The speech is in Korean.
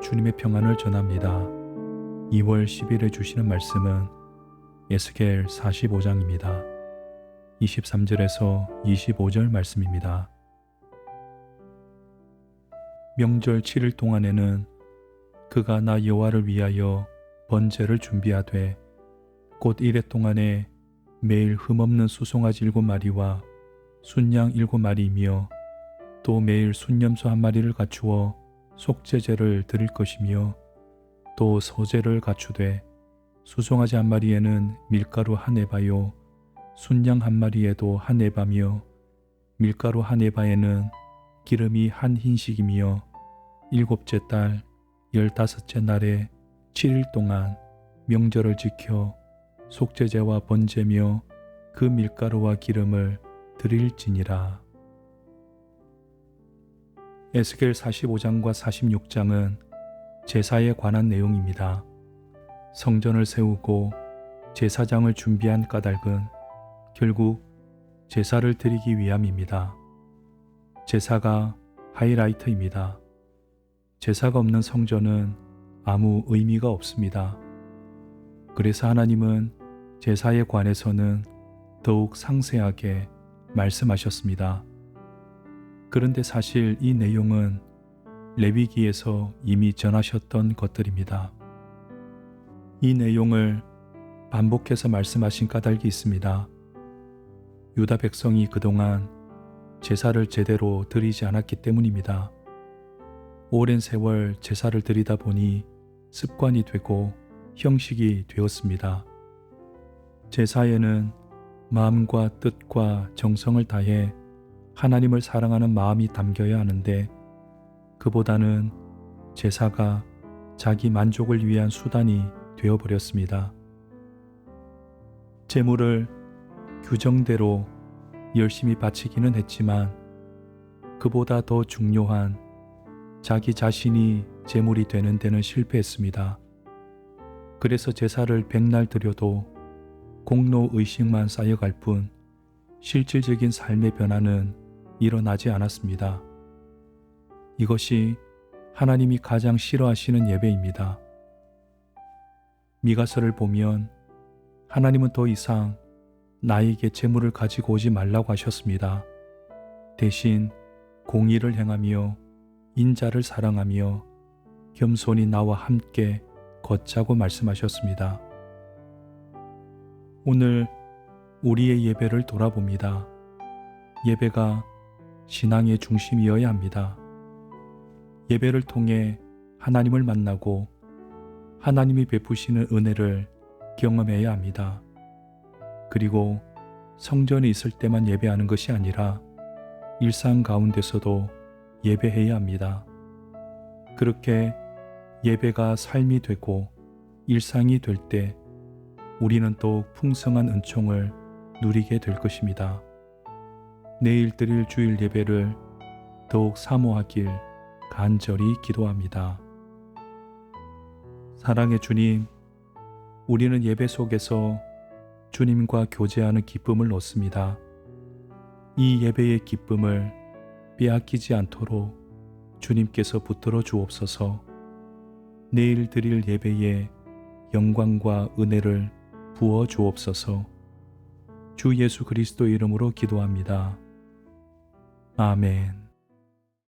주님의 평안을 전합니다. 2월 10일에 주시는 말씀은 에스겔 45장입니다. 23절에서 25절 말씀입니다. 명절 7일 동안에는 그가 나 여호와를 위하여 번제를 준비하되 곧 이래 동안에 매일 흠없는 수송아지 일곱 마리와 순양 일곱 마리이며 또 매일 순념소 한 마리를 갖추어 속죄제를 드릴 것이며 또 서제를 갖추되 수송아지 한 마리에는 밀가루 한 에바요 순양 한 마리에도 한 에바며 밀가루 한 에바에는 기름이 한 흰식이며 일곱째 달 열다섯째 날에 7일 동안 명절을 지켜 속죄제와 번제며 그 밀가루와 기름을 드릴지니라. 에스겔 45장과 46장은 제사에 관한 내용입니다. 성전을 세우고 제사장을 준비한 까닭은 결국 제사를 드리기 위함입니다. 제사가 하이라이트입니다. 제사가 없는 성전은 아무 의미가 없습니다. 그래서 하나님은 제사에 관해서는 더욱 상세하게 말씀하셨습니다. 그런데 사실 이 내용은 레위기에서 이미 전하셨던 것들입니다. 이 내용을 반복해서 말씀하신 까닭이 있습니다. 유다 백성이 그동안 제사를 제대로 드리지 않았기 때문입니다. 오랜 세월 제사를 드리다 보니 습관이 되고 형식이 되었습니다. 제사에는 마음과 뜻과 정성을 다해 하나님을 사랑하는 마음이 담겨야 하는데 그보다는 제사가 자기 만족을 위한 수단이 되어버렸습니다. 재물을 규정대로 열심히 바치기는 했지만 그보다 더 중요한 자기 자신이 재물이 되는 데는 실패했습니다. 그래서 제사를 백날 드려도 공로 의식만 쌓여갈 뿐 실질적인 삶의 변화는 일어나지 않았습니다. 이것이 하나님이 가장 싫어하시는 예배입니다. 미가서를 보면 하나님은 더 이상 나에게 재물을 가지고 오지 말라고 하셨습니다. 대신 공의를 행하며 인자를 사랑하며 겸손히 나와 함께 걷자고 말씀하셨습니다. 오늘 우리의 예배를 돌아봅니다. 예배가 신앙의 중심이어야 합니다. 예배를 통해 하나님을 만나고 하나님이 베푸시는 은혜를 경험해야 합니다. 그리고 성전에 있을 때만 예배하는 것이 아니라 일상 가운데서도 예배해야 합니다. 그렇게 예배가 삶이 되고 일상이 될 때 우리는 또 풍성한 은총을 누리게 될 것입니다. 내일 드릴 주일 예배를 더욱 사모하길 간절히 기도합니다. 사랑의 주님, 우리는 예배 속에서 주님과 교제하는 기쁨을 얻습니다. 이 예배의 기쁨을 빼앗기지 않도록 주님께서 붙들어 주옵소서 내일 드릴 예배에 영광과 은혜를 부어 주옵소서 주 예수 그리스도 이름으로 기도합니다. 아멘.